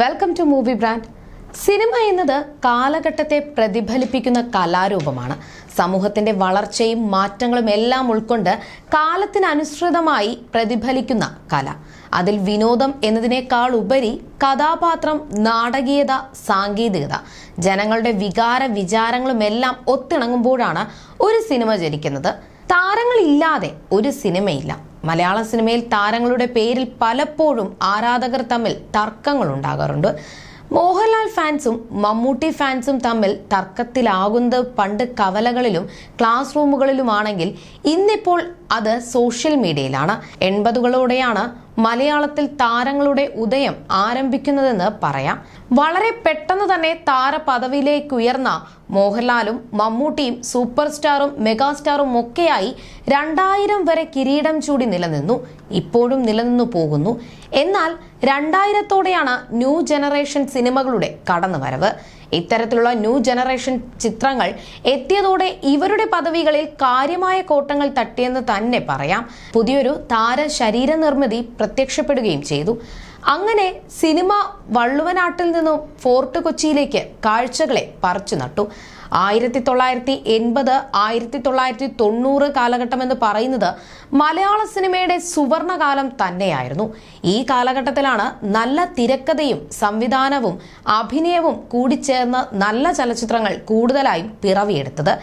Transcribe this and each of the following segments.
Welcome to movie brand cinema എന്നത് കാലഘട്ടത്തെ പ്രതിഫലിപ്പിക്കുന്ന കലാരൂപമാണ്. സമൂഹത്തിന്റെ വളർച്ചയും മാറ്റങ്ങളും എല്ലാം ഉൾക്കൊണ്ട് കാലത്തിനനുസൃതമായി പ്രതിഫലിക്കുന്ന കല. അതിൽ വിനോദം എന്നതിനേക്കാൾ ഉപരി കഥാപാത്രം നാടകീയത സാങ്കേതികത ജനങ്ങളുടെ വികാര വിചാരങ്ങളും എല്ലാം ഒത്തിണങ്ങുമ്പോഴാണ് ഒരു സിനിമ ജനിക്കുന്നത്. താരങ്ങളില്ലാതെ ഒരു സിനിമയില്ല. മലയാള സിനിമയിൽ താരങ്ങളുടെ പേരിൽ പലപ്പോഴും ആരാധകർ തമ്മിൽ തർക്കങ്ങൾ ഉണ്ടാകാറുണ്ട്. മോഹൻലാൽ ഫാൻസും മമ്മൂട്ടി ഫാൻസും തമ്മിൽ തർക്കത്തിലാകുന്നത് പണ്ട് കവലകളിലും ക്ലാസ് റൂമുകളിലുമാണെങ്കിൽ ഇന്നിപ്പോൾ അത് സോഷ്യൽ മീഡിയയിലാണ്. എൺപതുകളോടെയാണ് മലയാളത്തിൽ താരങ്ങളുടെ ഉദയം ആരംഭിക്കുന്നതെന്ന് പറയാം. വളരെ പെട്ടെന്ന് തന്നെ താരപദവിയിലേക്ക് ഉയർന്ന മോഹൻലാലും മമ്മൂട്ടിയും സൂപ്പർ സ്റ്റാറും മെഗാസ്റ്റാറും ഒക്കെയായി രണ്ടായിരം വരെ കിരീടം ചൂടി നിലനിന്നു. ഇപ്പോഴും നിലനിന്നു പോകുന്നു. എന്നാൽ രണ്ടായിരത്തോടെയാണ് ന്യൂ ജനറേഷൻ സിനിമകളുടെ കടന്നുവരവ്. ഇത്തരത്തിലുള്ള ന്യൂ ജനറേഷൻ ചിത്രങ്ങൾ എത്തിയതോടെ ഇവരുടെ പദവികളിൽ കാര്യമായ കോട്ടങ്ങൾ തട്ടിയെന്ന് തന്നെ പറയാം. പുതിയൊരു താര ശരീര നിർമ്മിതി പ്രത്യക്ഷപ്പെടുകയും ചെയ്തു. അങ്ങനെ സിനിമ വള്ളുവനാട്ടിൽ നിന്നും ഫോർട്ട് കൊച്ചിയിലേക്ക് കാഴ്ചകളെ പറിച്ചു നട്ടു. ആയിരത്തി തൊള്ളായിരത്തി എൺപത് ആയിരത്തി തൊള്ളായിരത്തി തൊണ്ണൂറ് കാലഘട്ടം എന്ന് പറയുന്നത് മലയാള സിനിമയുടെ സുവർണകാലം തന്നെയായിരുന്നു. ഈ കാലഘട്ടത്തിലാണ് നല്ല തിരക്കഥയും സംവിധാനവും അഭിനയവും കൂടിച്ചേർന്ന് നല്ല ചലച്ചിത്രങ്ങൾ കൂടുതലായും പിറവിയെടുത്തത്.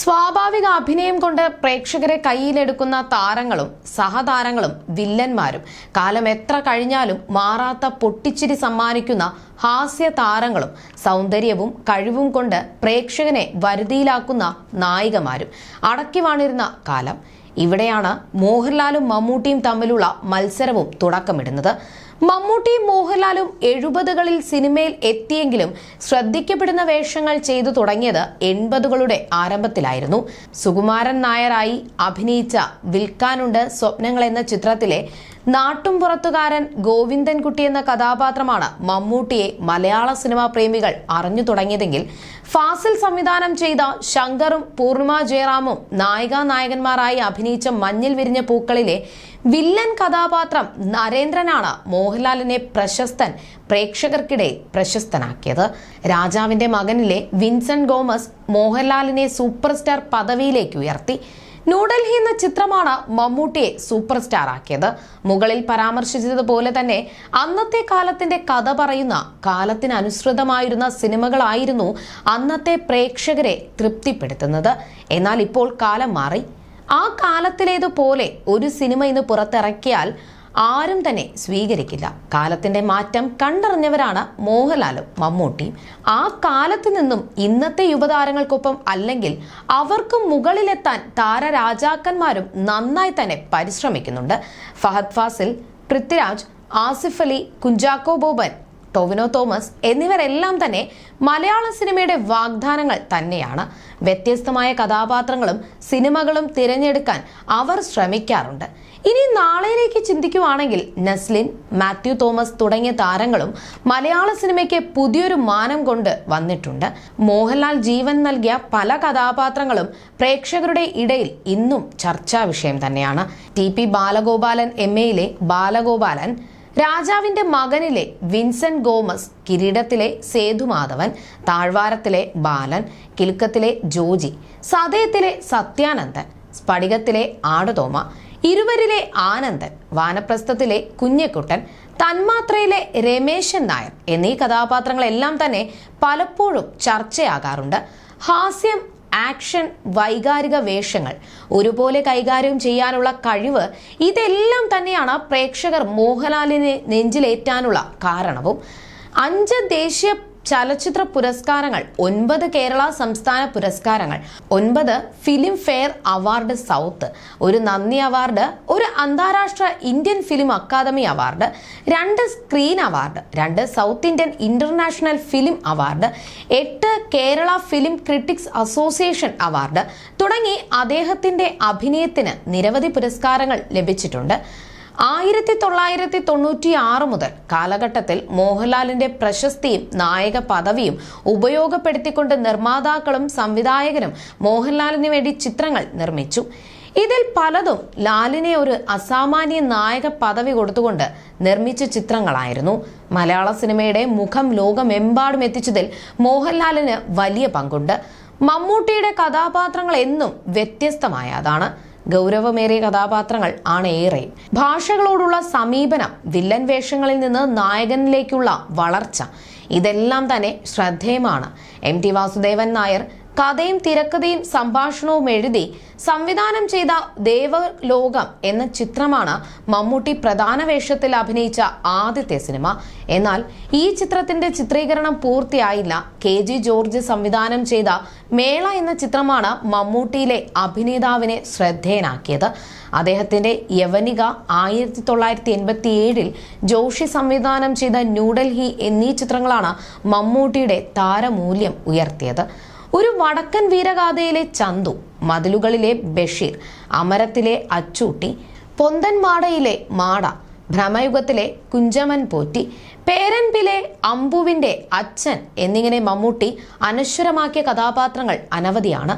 സ്വാഭാവിക അഭിനയം കൊണ്ട് പ്രേക്ഷകരെ കയ്യിലെടുക്കുന്ന താരങ്ങളും സഹതാരങ്ങളും വില്ലന്മാരും. കാലം എത്ര കഴിഞ്ഞാലും മാറാത്ത പൊട്ടിച്ചിരി സമ്മാനിക്കുന്ന ഹാസ്യ താരങ്ങളും സൗന്ദര്യവും കഴിവും കൊണ്ട് പ്രേക്ഷകനെ വരുതിയിലാക്കുന്ന നായികമാരും അടക്കി വാണിരുന്ന കാലം. ഇവിടെയാണ് മോഹൻലാലും മമ്മൂട്ടിയും തമ്മിലുള്ള മത്സരവും തുടക്കമിടുന്നത്. മമ്മൂട്ടിയും മോഹൻലാലും എഴുപതുകളിൽ സിനിമയിൽ എത്തിയെങ്കിലും ശ്രദ്ധിക്കപ്പെടുന്ന വേഷങ്ങൾ ചെയ്തു തുടങ്ങിയത് എൺപതുകളുടെ ആരംഭത്തിലായിരുന്നു. സുകുമാരൻ നായരായി അഭിനയിച്ച വിൽക്കാനുണ്ട് സ്വപ്നങ്ങൾ എന്ന ചിത്രത്തിലെ നാട്ടുംപുറത്തുകാരൻ ഗോവിന്ദൻകുട്ടി എന്ന കഥാപാത്രമാണ് മമ്മൂട്ടിയെ മലയാള സിനിമാ പ്രേമികൾ അറിഞ്ഞു തുടങ്ങിയതെങ്കിൽ ഫാസിൽ സംവിധാനം ചെയ്ത ശങ്കറും പൂർണിമ ജയറാമും നായികാ നായകന്മാരായി അഭിനയിച്ച മഞ്ഞിൽ വിരിഞ്ഞ പൂക്കളിലെ വില്ലൻ കഥാപാത്രം നരേന്ദ്രനാണ് മോഹൻലാലിനെ പ്രശസ്തൻ പ്രേക്ഷകർക്കിടെ പ്രശസ്തനാക്കിയത്. രാജാവിന്റെ മകനിലെ വിൻസെന്റ് ഗോമസ് മോഹൻലാലിനെ സൂപ്പർ സ്റ്റാർ പദവിയിലേക്ക് ഉയർത്തി. ന്യൂഡൽഹി എന്ന ചിത്രമാണ് മമ്മൂട്ടിയെ സൂപ്പർ സ്റ്റാർ ആക്കിയത്. മുകളിൽ പരാമർശിച്ചതുപോലെ തന്നെ അന്നത്തെ കാലത്തിന്റെ കഥ പറയുന്ന കാലത്തിനനുസൃതമായിരുന്ന സിനിമകളായിരുന്നു അന്നത്തെ പ്രേക്ഷകരെ തൃപ്തിപ്പെടുത്തുന്നത്. എന്നാൽ ഇപ്പോൾ കാലം മാറി. ആ കാലത്തിലേതുപോലെ ഒരു സിനിമ ഇന്ന് പുറത്തിറക്കിയാൽ ആരും തന്നെ സ്വീകരിക്കില്ല. കാലത്തിന്റെ മാറ്റം കണ്ടറിഞ്ഞവരാണ് മോഹൻലാലും മമ്മൂട്ടിയും. ആ കാലത്ത് നിന്നും ഇന്നത്തെ യുവതാരങ്ങൾക്കൊപ്പം അല്ലെങ്കിൽ അവർക്ക് മുകളിലെത്താൻ താരരാജാക്കന്മാരും നന്നായി തന്നെ പരിശ്രമിക്കുന്നുണ്ട്. ഫഹദ് ഫാസിൽ പൃഥ്വിരാജ് ആസിഫ് അലി കുഞ്ചാക്കോ ബോബൻ ടൊവിനോ തോമസ് എന്നിവരെല്ലാം തന്നെ മലയാള സിനിമയുടെ വാഗ്ദാനങ്ങൾ തന്നെയാണ്. വ്യത്യസ്തമായ കഥാപാത്രങ്ങളും സിനിമകളും തിരഞ്ഞെടുക്കാൻ അവർ ശ്രമിക്കാറുണ്ട്. ഇനി നാളെയിലേക്ക് ചിന്തിക്കുവാണെങ്കിൽ നസ്ലിൻ മാത്യു തോമസ് തുടങ്ങിയ താരങ്ങളും മലയാള സിനിമയ്ക്ക് പുതിയൊരു മാനം കൊണ്ട് വന്നിട്ടുണ്ട്. മോഹൻലാൽ ജീവൻ നൽകിയ പല കഥാപാത്രങ്ങളും പ്രേക്ഷകരുടെ ഇടയിൽ ഇന്നും ചർച്ചാ വിഷയം തന്നെയാണ്. ടി പി ബാലഗോപാലൻ എം എയിലെ ബാലഗോപാലൻ രാജാവിന്റെ മകനിലെ വിൻസെന്റ് ഗോമസ് കിരീടത്തിലെ സേതുമാധവൻ താഴ്വാരത്തിലെ ബാലൻ കിലുക്കത്തിലെ ജോജി സതയത്തിലെ സത്യാനന്ദൻ സ്ഫടികത്തിലെ ആടുതോമ ഇരുവരിലെ ആനന്ദൻ വാനപ്രസ്ഥത്തിലെ കുഞ്ഞക്കുട്ടൻ തന്മാത്രയിലെ രമേശൻ നായർ എന്നീ കഥാപാത്രങ്ങളെല്ലാം തന്നെ പലപ്പോഴും ചർച്ചയാകാറുണ്ട്. ഹാസ്യം ആക്ഷൻ വൈകാരിക വേഷങ്ങൾ. ഒരുപോലെ കൈകാര്യം ചെയ്യാനുള്ള കഴിവ് ഇതെല്ലാം തന്നെയാണ് പ്രേക്ഷകർ മോഹൻലാലിനെ നെഞ്ചിലേറ്റാനുള്ള കാരണവും. അഞ്ച് ദേശീയ ചലച്ചിത്ര പുരസ്കാരങ്ങൾ ഒൻപത് കേരള സംസ്ഥാന പുരസ്കാരങ്ങൾ ഒൻപത് ഫിലിം ഫെയർ അവാർഡ് സൗത്ത് ഒരു നന്ദി അവാർഡ് ഒരു അന്താരാഷ്ട്ര ഇന്ത്യൻ ഫിലിം അക്കാദമി അവാർഡ് രണ്ട് സ്ക്രീൻ അവാർഡ് രണ്ട് south Indian international film award എട്ട് Kerala film critics association award തുടങ്ങി അദ്ദേഹത്തിന്റെ അഭിനയത്തിന് നിരവധി പുരസ്കാരങ്ങൾ ലഭിച്ചിട്ടുണ്ട്. ആയിരത്തി തൊള്ളായിരത്തി തൊണ്ണൂറ്റി ആറ് മുതൽ കാലഘട്ടത്തിൽ മോഹൻലാലിന്റെ പ്രശസ്തിയും നായക പദവിയും ഉപയോഗപ്പെടുത്തിക്കൊണ്ട് നിർമ്മാതാക്കളും സംവിധായകരും മോഹൻലാലിന് വേണ്ടി ചിത്രങ്ങൾ നിർമ്മിച്ചു. ഇതിൽ പലതും ലാലിനെ ഒരു അസാമാന്യ നായക പദവി കൊടുത്തുകൊണ്ട് നിർമ്മിച്ച ചിത്രങ്ങളായിരുന്നു. മലയാള സിനിമയുടെ മുഖം ലോകമെമ്പാടും എത്തിച്ചതിൽ മോഹൻലാലിന് വലിയ പങ്കുണ്ട്. മമ്മൂട്ടിയുടെ കഥാപാത്രങ്ങൾ എന്നും വ്യത്യസ്തമായതാണ്. ഗൗരവമേറിയ കഥാപാത്രങ്ങൾ ആണ് ഏറെ. ഭാഷകളോടുള്ള സമീപനം വില്ലൻ വേഷങ്ങളിൽ നിന്ന് നായകനിലേക്കുള്ള വളർച്ച ഇതെല്ലാം തന്നെ ശ്രദ്ധേയമാണ്. എം ടി വാസുദേവൻ നായർ കഥയും തിരക്കഥയും സംഭാഷണവും എഴുതി സംവിധാനം ചെയ്ത ദേവലോകം എന്ന ചിത്രമാണ് മമ്മൂട്ടി പ്രധാന വേഷത്തിൽ അഭിനയിച്ച ആദ്യത്തെ സിനിമ. എന്നാൽ ഈ ചിത്രത്തിന്റെ ചിത്രീകരണം പൂർത്തിയായില്ല. കെ ജി ജോർജ് സംവിധാനം ചെയ്ത മേള എന്ന ചിത്രമാണ് മമ്മൂട്ടിയിലെ അഭിനേതാവിനെ ശ്രദ്ധേയനാക്കിയത്. അദ്ദേഹത്തിന്റെ യവനിക ആയിരത്തി തൊള്ളായിരത്തി എൺപത്തി ഏഴിൽ ജോഷി സംവിധാനം ചെയ്ത ന്യൂഡൽഹി എന്നീ ചിത്രങ്ങളാണ് മമ്മൂട്ടിയുടെ താരമൂല്യം ഉയർത്തിയത്. ഒരു വടക്കൻ വീരഗാഥയിലെ ചന്തു മതിലുകളിലെ ബഷീർ അമരത്തിലെ അച്ചൂട്ടി പൊന്തൻമാടയിലെ മാട ഭ്രമയുഗത്തിലെ കുഞ്ചമൻ പോറ്റി പേരൻപിലെ അമ്പുവിന്റെ അച്ഛൻ എന്നിങ്ങനെ മമ്മൂട്ടി അനശ്വരമാക്കിയ കഥാപാത്രങ്ങൾ അനവധിയാണ്.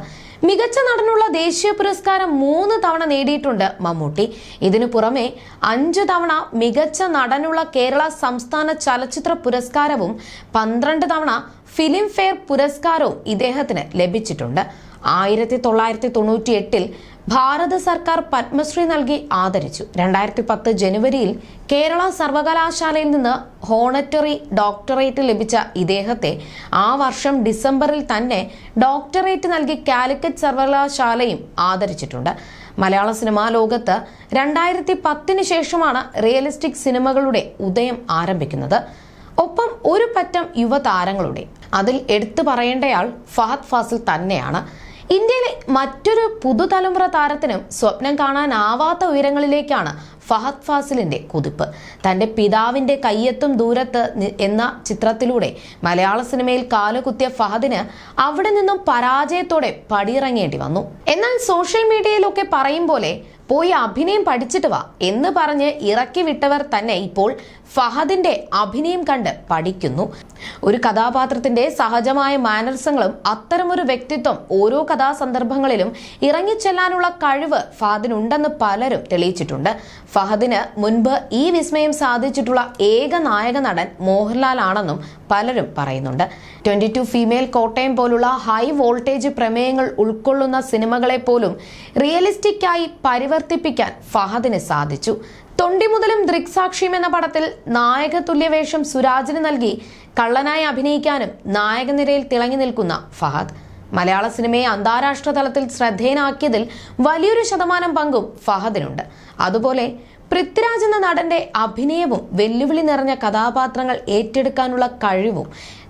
മികച്ച നടനുള്ള ദേശീയ പുരസ്കാരം മൂന്ന് തവണ നേടിയിട്ടുണ്ട് മമ്മൂട്ടി. ഇതിനു പുറമെ അഞ്ചു തവണ മികച്ച നടനുള്ള കേരള സംസ്ഥാന ചലച്ചിത്ര പുരസ്കാരവും പന്ത്രണ്ട് തവണ ഫിലിം ഫെയർ പുരസ്കാരവും ഇദ്ദേഹത്തിന് ലഭിച്ചിട്ടുണ്ട്. ആയിരത്തി തൊള്ളായിരത്തി തൊണ്ണൂറ്റി എട്ടിൽ ഭാരത സർക്കാർ പത്മശ്രീ നൽകി ആദരിച്ചു. രണ്ടായിരത്തി പത്ത് ജനുവരിയിൽ കേരള സർവകലാശാലയിൽ നിന്ന് ഹോണറ്ററി ഡോക്ടറേറ്റ് ലഭിച്ച ഇദ്ദേഹത്തെ ആ വർഷം ഡിസംബറിൽ തന്നെ ഡോക്ടറേറ്റ് നൽകി കാലിക്കറ്റ് സർവകലാശാലയും ആദരിച്ചിട്ടുണ്ട്. മലയാള സിനിമാ ലോകത്ത് രണ്ടായിരത്തി പത്തിന് ശേഷമാണ് റിയലിസ്റ്റിക് സിനിമകളുടെ ഉദയം ആരംഭിക്കുന്നത്. ഒപ്പം ഒരു പറ്റം യുവതാരങ്ങളുടെ. അതിൽ എടുത്തു പറയേണ്ടയാൾ ഫഹദ് ഫാസിൽ തന്നെയാണ്. ഇന്ത്യയിലെ മറ്റൊരു പുതുതലമുറ താരത്തിനും സ്വപ്നം കാണാനാവാത്ത ഉയരങ്ങളിലേക്കാണ് ഫഹദ് ഫാസിലിന്റെ കുതിപ്പ്. തന്റെ പിതാവിന്റെ കയ്യെത്തും ദൂരത്ത് എന്ന ചിത്രത്തിലൂടെ മലയാള സിനിമയിൽ കാലുകുത്തിയ ഫഹദിന് അവിടെ നിന്നും പരാജയത്തോടെ പടിയിറങ്ങേണ്ടി വന്നു. എന്നാൽ സോഷ്യൽ മീഡിയയിലൊക്കെ പറയും പോലെ പോയി അഭിനയം പഠിച്ചിട്ട് വാ എന്ന് പറഞ്ഞ് ഇറക്കി വിട്ടവർ തന്നെ ഇപ്പോൾ ഫഹദിന്റെ അഭിനയം കണ്ട് പഠിക്കുന്നു. ഒരു കഥാപാത്രത്തിന്റെ സഹജമായ മാനർസങ്ങളും അത്തരമൊരു വ്യക്തിത്വം ഓരോ കഥാസന്ദർഭങ്ങളിലും ഇറങ്ങിച്ചെല്ലാനുള്ള കഴിവ് ഫഹദിനുണ്ടെന്ന് പലരും തെളിയിച്ചിട്ടുണ്ട്. ഫഹദിന് മുൻപ് ഈ വിസ്മയം സാധിച്ചിട്ടുള്ള ഏക നായക നടൻ മോഹൻലാൽ ആണെന്നും പലരും പറയുന്നുണ്ട്. ട്വന്റി ടു ഫീമെയിൽ കോട്ടയം പോലുള്ള ഹൈ വോൾട്ടേജ് പ്രമേയങ്ങൾ ഉൾക്കൊള്ളുന്ന സിനിമകളെ പോലും റിയലിസ്റ്റിക് ആയി പരിവർത്തിപ്പിക്കാൻ ഫഹദിന് സാധിച്ചു. തൊണ്ടി മുതലും ദൃക്സാക്ഷിയും എന്ന പടത്തിൽ നായക തുല്യവേഷം സുരാജിന് നൽകി കള്ളനായി അഭിനയിക്കാനും നായകനിരയിൽ തിളങ്ങി നിൽക്കുന്ന ഫഹദ്. മലയാള സിനിമയെ അന്താരാഷ്ട്ര തലത്തിൽ ശ്രദ്ധേയനാക്കിയതിൽ വലിയൊരു ശതമാനം പങ്കും ഫഹദിനുണ്ട്. അതുപോലെ പൃഥ്വിരാജ് എന്ന നടന്റെ അഭിനയവും വെല്ലുവിളി നിറഞ്ഞ കഥാപാത്രങ്ങൾ ഏറ്റെടുക്കാനുള്ള കഴിവും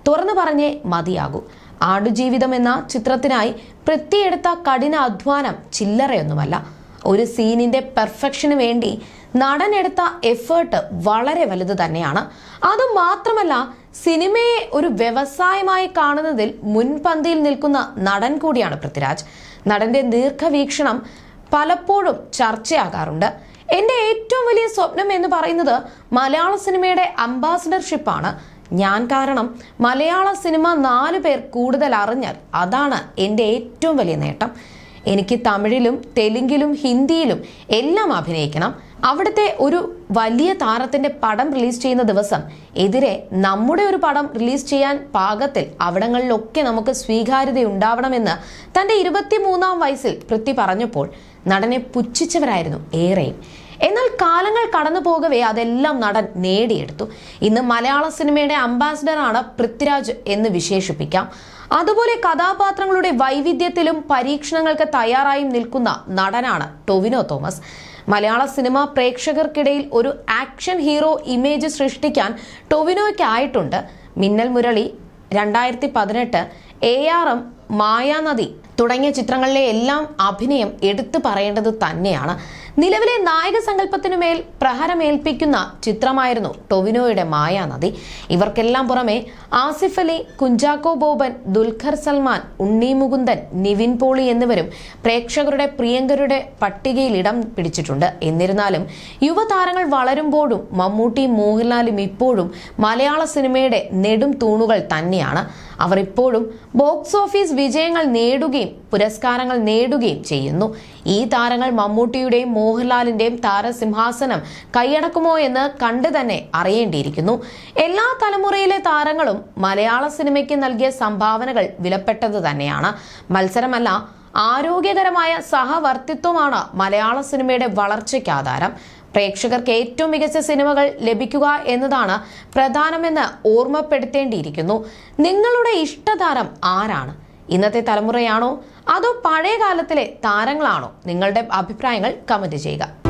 തുറന്നു പറഞ്ഞേ മതിയാകൂ. ആടുജീവിതം എന്ന ചിത്രത്തിനായി പൃഥ്വി എടുത്ത കഠിന അധ്വാനം ചില്ലറയൊന്നുമല്ല. ഒരു സീനിന്റെ പെർഫെക്ഷന് വേണ്ടി നടൻ എടുത്ത എഫേർട്ട് വളരെ വലുത് തന്നെയാണ്. അത് മാത്രമല്ല സിനിമയെ ഒരു വ്യവസായമായി കാണുന്നതിൽ മുൻപന്തിയിൽ നിൽക്കുന്ന നടൻ കൂടിയാണ് പൃഥ്വിരാജ്. നടന്റെ ദീർഘവീക്ഷണം പലപ്പോഴും ചർച്ചയാകാറുണ്ട്. എന്റെ ഏറ്റവും വലിയ സ്വപ്നം എന്ന് പറയുന്നത് മലയാള സിനിമയുടെ അംബാസിഡർഷിപ്പാണ് ഞാൻ കാരണം മലയാള സിനിമ നാലു പേർ കൂടുതൽ അറിഞ്ഞാൽ അതാണ് എന്റെ ഏറ്റവും വലിയ നേട്ടം. എനിക്ക് തമിഴിലും തെലുങ്കിലും ഹിന്ദിയിലും എല്ലാം അഭിനയിക്കണം. അവിടുത്തെ ഒരു വലിയ താരത്തിന്റെ പടം റിലീസ് ചെയ്യുന്ന ദിവസം എതിരെ നമ്മുടെ ഒരു പടം റിലീസ് ചെയ്യാൻ പാകത്തിൽ അവിടങ്ങളിലൊക്കെ നമുക്ക് സ്വീകാര്യത ഉണ്ടാവണമെന്ന് തന്റെ ഇരുപത്തിമൂന്നാം വയസ്സിൽ പൃഥ്വി പറഞ്ഞപ്പോൾ നടനെ പുച്ഛിച്ചവരായിരുന്നു ഏറെയും. എന്നാൽ കാലങ്ങൾ കടന്നു പോകവേ അതെല്ലാം നടൻ നേടിയെടുത്തു. ഇന്ന് മലയാള സിനിമയുടെ അംബാസിഡറാണ് പൃഥ്വിരാജ് എന്ന് വിശേഷിപ്പിക്കാം. അതുപോലെ കഥാപാത്രങ്ങളുടെ വൈവിധ്യത്തിലും പരീക്ഷണങ്ങൾക്ക് തയ്യാറായും നിൽക്കുന്ന നടനാണ് ടൊവിനോ തോമസ്. മലയാള സിനിമ പ്രേക്ഷകർക്കിടയിൽ ഒരു ആക്ഷൻ ഹീറോ ഇമേജ് സൃഷ്ടിക്കാൻ ടൊവിനോയ്ക്കായിട്ടുണ്ട്. മിന്നൽ മുരളി രണ്ടായിരത്തി പതിനെട്ട് എ ആർ എം മായാനദി തുടങ്ങിയ ചിത്രങ്ങളിലെ എല്ലാം അഭിനയം എടുത്തു പറയേണ്ടത് തന്നെയാണ്. നിലവിലെ നായക സങ്കല്പത്തിനുമേൽ പ്രഹരമേൽപ്പിക്കുന്ന ചിത്രമായിരുന്നു ടൊവിനോയുടെ മായാനദി ഇവർക്കെല്ലാം പുറമെ ആസിഫ് അലി കുഞ്ചാക്കോ ബോബൻ ദുൽഖർ സൽമാൻ ഉണ്ണി മുകുന്ദൻ നിവിൻ പോളി എന്നിവരും പ്രേക്ഷകരുടെ പ്രിയങ്കരുടെ പട്ടികയിൽ ഇടം പിടിച്ചിട്ടുണ്ട്. എന്നിരുന്നാലും യുവതാരങ്ങൾ വളരുമ്പോഴും മമ്മൂട്ടിയും മോഹൻലാലും ഇപ്പോഴും മലയാള സിനിമയുടെ നെടും തൂണുകൾ തന്നെയാണ്. അവർ ഇപ്പോഴും ബോക്സ് ഓഫീസ് വിജയങ്ങൾ നേടുകയും പുരസ്കാരങ്ങൾ നേടുകയും ചെയ്യുന്നു. ഈ താരങ്ങൾ മമ്മൂട്ടിയുടെയും മോഹൻലാലിന്റെയും താരസിംഹാസനം കൈയടക്കുമോ എന്ന് കണ്ടു തന്നെ അറിയേണ്ടിയിരിക്കുന്നു. എല്ലാ തലമുറയിലെ താരങ്ങളും മലയാള സിനിമയ്ക്ക് നൽകിയ സംഭാവനകൾ വിലപ്പെട്ടത് തന്നെയാണ്. മത്സരമല്ല ആരോഗ്യകരമായ സഹവർത്തിത്വമാണ് മലയാള സിനിമയുടെ വളർച്ചയ്ക്ക് ആധാരം. പ്രേക്ഷകർക്ക് ഏറ്റവും മികച്ച സിനിമകൾ ലഭിക്കുക എന്നതാണ് പ്രധാനമെന്ന് ഓർമ്മപ്പെടുത്തേണ്ടിയിരിക്കുന്നു. നിങ്ങളുടെ ഇഷ്ടതാരം ആരാണ്? ഇന്നത്തെ തലമുറയാണോ? അതോ പഴയ കാലത്തിലെ താരങ്ങളാണോ? നിങ്ങളുടെ അഭിപ്രായങ്ങൾ കമന്റ് ചെയ്യുക.